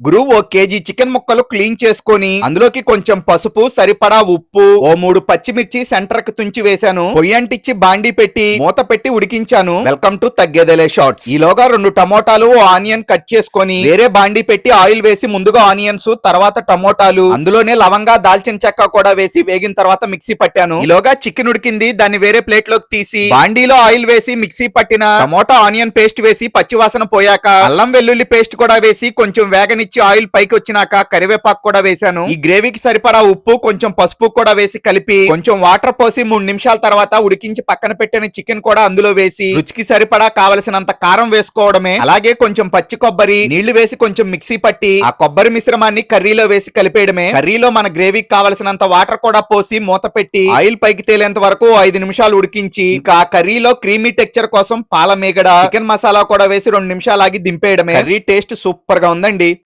గురువు ఓ KG chicken ముక్కలు క్లీన్ చేసుకొని అందులోకి కొంచెం పసుపు సరిపడా ఉప్పు ఓ మూడు పచ్చిమిర్చి సెంటర్కి తుంచి వేశాను. పొయ్యంటిచ్చి బాండి పెట్టి మూత పెట్టి ఉడికించాను. Welcome to Thaggedele shorts. ఈలోగా రెండు టమోటాలు ఓ ఆనియన్ కట్ చేసుకొని వేరే బాండి పెట్టి ఆయిల్ వేసి ముందుగా ఆనియన్స్ తర్వాత టమోటాలు అందులోనే లవంగా దాల్చిన చెక్క కూడా వేసి వేగిన తర్వాత మిక్సీ పట్టాను. ఈలోగా చికెన్ ఉడికింది దాన్ని వేరే ప్లేట్లోకి తీసి బాండీలో ఆయిల్ వేసి మిక్సీ పట్టిన టమోటా ఆనియన్ పేస్ట్ వేసి పచ్చివాసన పోయాక అల్లం వెల్లుల్లి పేస్ట్ కూడా వేసి కొంచెం ఇచ్చి ఆయిల్ పైకి వచ్చినాక కరివేపాకు కూడా వేశాను. ఈ గ్రేవీకి సరిపడా ఉప్పు కొంచెం పసుపు కూడా వేసి కలిపి కొంచెం వాటర్ పోసి మూడు నిమిషాల తర్వాత ఉడికించి పక్కన పెట్టిన చికెన్ కూడా అందులో వేసి రుచికి సరిపడా కావలసినంత కారం వేసుకోవడమే. అలాగే కొంచెం పచ్చి కొబ్బరి నీళ్ళు వేసి కొంచెం మిక్సీ పట్టి ఆ కొబ్బరి మిశ్రమాన్ని కర్రీలో వేసి కలిపేయడమే. కర్రీలో మన గ్రేవీకి కావలసినంత వాటర్ కూడా పోసి మూత పెట్టి ఆయిల్ పైకి తేలేంత వరకు ఐదు నిమిషాలు ఉడికించి ఇంకా ఆ కర్రీలో క్రీమీ టెక్చర్ కోసం పాల మేగడ చికెన్ మసాలా కూడా వేసి రెండు నిమిషాలు ఆగి దింపేయడమే. కర్రీ టేస్ట్ సూపర్గా ఉందండి.